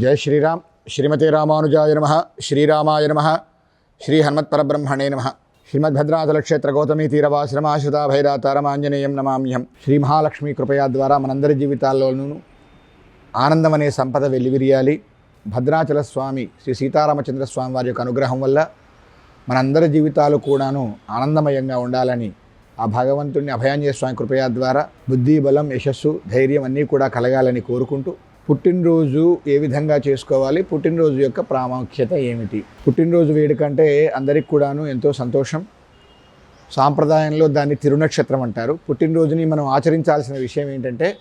జయ శ్రీరామ్. శ్రీమతి రామానుజాయ నమ. శ్రీరామాయ నమ. శ్రీ హనుమత్పరబ్రహ్మణే నమ. శ్రీమద్భద్రాచల క్షేత్ర గౌతమి తీరవాశ్రమాశ్రిత భైరాతారమాంజనేయం నమామ్యం శ్రీ మహాలక్ష్మి కృపయా ద్వారా మనందరి జీవితాల్లోనూ ఆనందం అనే సంపద వెల్లివిరియాలి. భద్రాచల స్వామి శ్రీ సీతారామచంద్ర స్వామి వారి యొక్క అనుగ్రహం వల్ల మనందరి జీవితాలు కూడాను ఆనందమయంగా ఉండాలని ఆ భగవంతుడిని అభయాంజయ స్వామి కృపయా ద్వారా బుద్ధి బలం యశస్సు ధైర్యం అన్నీ కూడా కలగాలని కోరుకుంటూ పుట్టినరోజు ఏ విధంగా చేసుకోవాలి? పుట్టినరోజు యొక్క ప్రాముఖ్యత ఏమిటి? పుట్టినరోజు వేడుక అంటే అందరికి కూడాను ఎంతో సంతోషం. సాంప్రదాయంలో దాన్ని తిరునక్షత్రం అంటారు. పుట్టినరోజుని మనం ఆచరించాల్సిన విషయం ఏంటంటే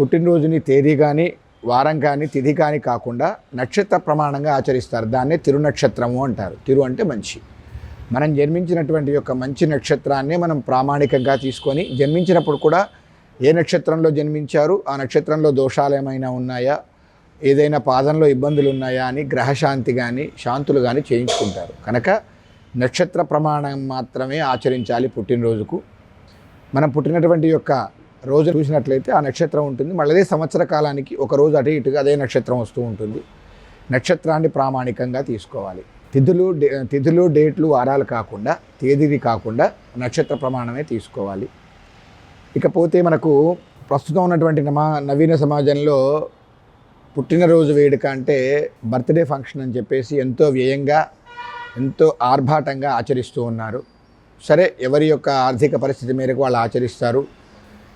పుట్టినరోజుని తేదీ కానీ వారం కానీ తిథి కానీ కాకుండా నక్షత్ర ప్రమాణంగా ఆచరిస్తారు. దాన్నే తిరునక్షత్రము అంటారు. తిరు అంటే మంచి. మనం జన్మించినటువంటి యొక్క మంచి నక్షత్రాన్నే మనం ప్రామాణికంగా తీసుకొని జన్మించినప్పుడు కూడా ఏ నక్షత్రంలో జన్మించారు? ఆ నక్షత్రంలో దోషాలు ఏమైనా ఉన్నాయా? ఏదైనా పాదంలో ఇబ్బందులు ఉన్నాయా అని గ్రహశాంతి కానీ శాంతులు కానీ చేయించుకుంటారు. కనుక నక్షత్ర ప్రమాణం మాత్రమే ఆచరించాలి పుట్టినరోజుకు. మనం పుట్టినటువంటి యొక్క రోజు చూసినట్లయితే ఆ నక్షత్రం ఉంటుంది. మళ్ళీ అదే సంవత్సర కాలానికి ఒక రోజు అటు ఇటుగా అదే నక్షత్రం వస్తూ ఉంటుంది. నక్షత్రాన్ని ప్రామాణికంగా తీసుకోవాలి. తిథులు డే- తిథులు డేట్లు వారాలు కాకుండా తేదీది కాకుండా నక్షత్ర ప్రమాణమే తీసుకోవాలి. ఇకపోతే మనకు ప్రస్తుతం ఉన్నటువంటి నవీన సమాజంలో పుట్టినరోజు వేడుక అంటే బర్త్డే ఫంక్షన్ అని చెప్పేసి ఎంతో వ్యయంగా ఎంతో ఆర్భాటంగా ఆచరిస్తూ ఉన్నారు. సరే ఎవరి యొక్క ఆర్థిక పరిస్థితి మేరకు వాళ్ళు ఆచరిస్తారు?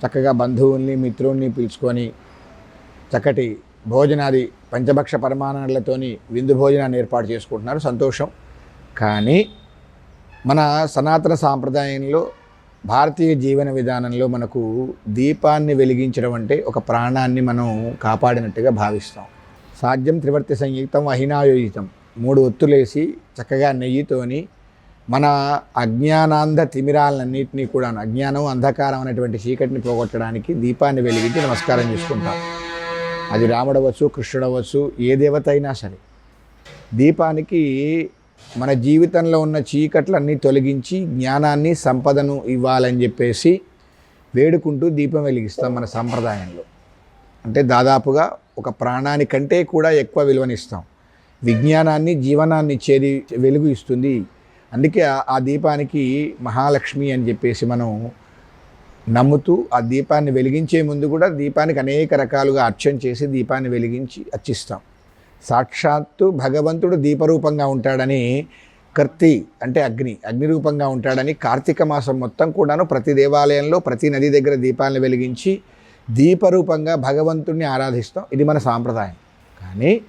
చక్కగా బంధువుల్ని మిత్రుల్ని పిలుచుకొని చక్కటి భోజనాది పంచభక్ష పరమాణాలతోని విందు భోజనాన్ని ఏర్పాటు చేసుకుంటున్నారు. సంతోషం. కానీ మన సనాతన సాంప్రదాయంలో భారతీయ జీవన విధానంలో మనకు దీపాన్ని వెలిగించడం అంటే ఒక ప్రాణాన్ని మనం కాపాడినట్టుగా భావిస్తాం. సాధ్యం త్రివర్తి సంయుక్తం అహినాయోజితం. మూడు ఒత్తులేసి చక్కగా నెయ్యితోని మన అజ్ఞానాంధ తిమిరాలన్నింటినీ కూడా అజ్ఞానం అంధకారం అనేటువంటి చీకటిని పోగొట్టడానికి దీపాన్ని వెలిగించి నమస్కారం చేసుకుంటాం. అది రాముడవచ్చు కృష్ణుడవచ్చు ఏ దేవత అయినా సరే. దీపానికి మన జీవితంలో ఉన్న చీకట్లన్నీ తొలగించి జ్ఞానాన్ని సంపదను ఇవ్వాలని చెప్పేసి వేడుకుంటూ దీపం వెలిగిస్తాం మన సంప్రదాయంలో. అంటే దాదాపుగా ఒక ప్రాణానికంటే కూడా ఎక్కువ విలువనిస్తాం. విజ్ఞానాన్ని జీవనాన్ని ఇచ్చేది వెలుగు ఇస్తుంది. అందుకే ఆ- ఆ దీపానికి మహాలక్ష్మి అని చెప్పేసి మనం నమ్ముతూ ఆ దీపాన్ని వెలిగించే ముందు కూడా దీపానికి అనేక రకాలుగా అర్చన చేసి దీపాన్ని వెలిగించి అర్చిస్తాం. సాక్షాత్తు భగవంతుడు దీపరూపంగా ఉంటాడని కర్తి అంటే అగ్ని అగ్ని రూపంగా ఉంటాడని కార్తీక మాసం మొత్తం కూడాను ప్రతి దేవాలయంలో ప్రతి నది దగ్గర దీపాలను వెలిగించి దీపరూపంగా భగవంతుణ్ణి ఆరాధిస్తాం. ఇది మన సాంప్రదాయం. కానీ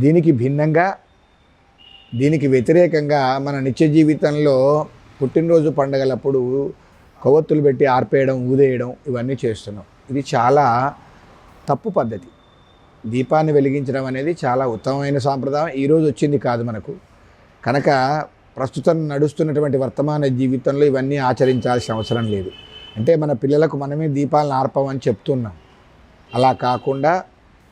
దీనికి భిన్నంగా దీనికి వ్యతిరేకంగా మన నిత్య జీవితంలో పుట్టినరోజు పండగలప్పుడు కొవ్వొత్తులు పెట్టి ఆర్పేయడం ఊదేయడం ఇవన్నీ చేస్తున్నాం. ఇది చాలా తప్పు పద్ధతి. దీపాన్ని వెలిగించడం అనేది చాలా ఉత్తమమైన సాంప్రదాయం. ఈరోజు వచ్చింది కాదు మనకు. కనుక ప్రస్తుతం నడుస్తున్నటువంటి వర్తమాన జీవితంలో ఇవన్నీ ఆచరించాల్సిన అవసరం లేదు. అంటే మన పిల్లలకు మనమే దీపాలను ఆర్పమని చెప్తున్నాం. అలా కాకుండా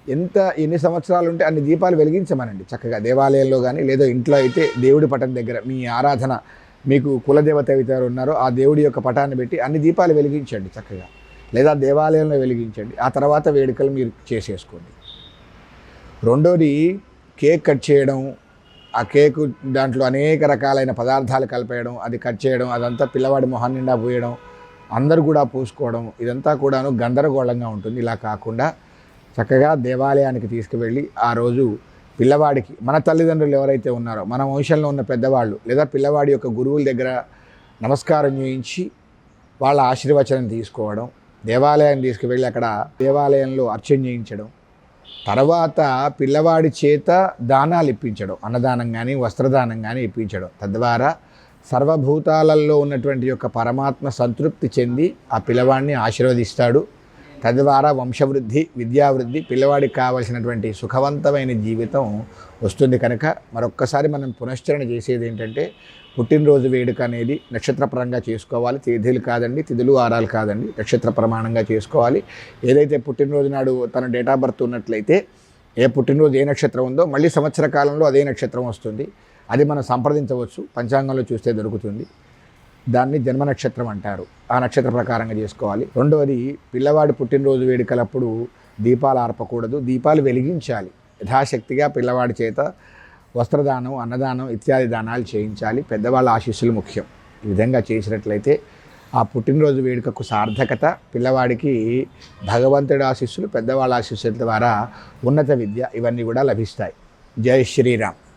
ఎంత ఎన్ని సంవత్సరాలు ఉంటే అన్ని దీపాలు వెలిగించమనండి. చక్కగా దేవాలయంలో కానీ లేదా ఇంట్లో అయితే దేవుడి పటం దగ్గర మీ ఆరాధన మీకు కులదేవత ఎవరు ఉన్నారో ఆ దేవుడి యొక్క పటాన్ని పెట్టి అన్ని దీపాలు వెలిగించండి చక్కగా. లేదా దేవాలయంలో వెలిగించండి. ఆ తర్వాత వేడుకలు మీరు చేసేసుకోండి. రెండోది కేక్ కట్ చేయడం ఆ కేకు దాంట్లో అనేక రకాలైన పదార్థాలు కలిపేయడం అది కట్ చేయడం అదంతా పిల్లవాడి మొహం నిండా పోయడం అందరు కూడా పూసుకోవడం ఇదంతా కూడాను గందరగోళంగా ఉంటుంది. ఇలా కాకుండా చక్కగా దేవాలయానికి తీసుకువెళ్ళి ఆ రోజు పిల్లవాడికి మన తల్లిదండ్రులు ఎవరైతే ఉన్నారో మన వంశంలో ఉన్న పెద్దవాళ్ళు లేదా పిల్లవాడి యొక్క గురువుల దగ్గర నమస్కారం చేయించి వాళ్ళ ఆశీర్వచనం తీసుకోవడం దేవాలయాన్ని తీసుకువెళ్ళి అక్కడ దేవాలయంలో అర్చన చేయించడం తర్వాత పిల్లవాడి చేత దానాలు ఇప్పించడం అన్నదానం కానీ వస్త్రదానం కానీ ఇప్పించడం. తద్వారా సర్వభూతాలలో ఉన్నటువంటి యొక్క పరమాత్మ సంతృప్తి చెంది ఆ పిల్లవాడిని ఆశీర్వదిస్తాడు. తద్వారా వంశవృద్ధి విద్యావృద్ధి పిల్లవాడికి కావలసినటువంటి సుఖవంతమైన జీవితం వస్తుంది కనుక మరొక్కసారి మనం పునశ్చరణ చేసేది ఏంటంటే పుట్టినరోజు వేడుక అనేది నక్షత్రపరంగా చేసుకోవాలి. తేదీలు కాదండి తిథులు వారాలు కాదండి. నక్షత్ర ప్రమాణంగా చేసుకోవాలి. ఏదైతే పుట్టినరోజు నాడు తన డేట్ ఆఫ్ బర్త్ ఉన్నట్లయితే ఏ పుట్టినరోజు ఏ నక్షత్రం ఉందో మళ్ళీ సంవత్సర కాలంలో అదే నక్షత్రం వస్తుంది. అది మనం సంప్రదించవచ్చు. పంచాంగంలో చూస్తే దొరుకుతుంది. దాన్ని జన్మ నక్షత్రం అంటారు. ఆ నక్షత్ర ప్రకారంగా చేసుకోవాలి. రెండవది పిల్లవాడి పుట్టినరోజు వేడుకలప్పుడు దీపాలు ఆర్పకూడదు. దీపాలు వెలిగించాలి. యథాశక్తిగా పిల్లవాడి చేత వస్త్రదానం అన్నదానం ఇత్యాది దానాలు చేయించాలి. పెద్దవాళ్ళ ఆశీస్సులు ముఖ్యం. ఈ విధంగా చేసినట్లయితే ఆ పుట్టినరోజు వేడుకకు సార్థకత పిల్లవాడికి భగవంతుడి ఆశీస్సులు పెద్దవాళ్ళ ఆశీస్సుల ద్వారా ఉన్నత విద్య ఇవన్నీ కూడా లభిస్తాయి. జై శ్రీరామ్.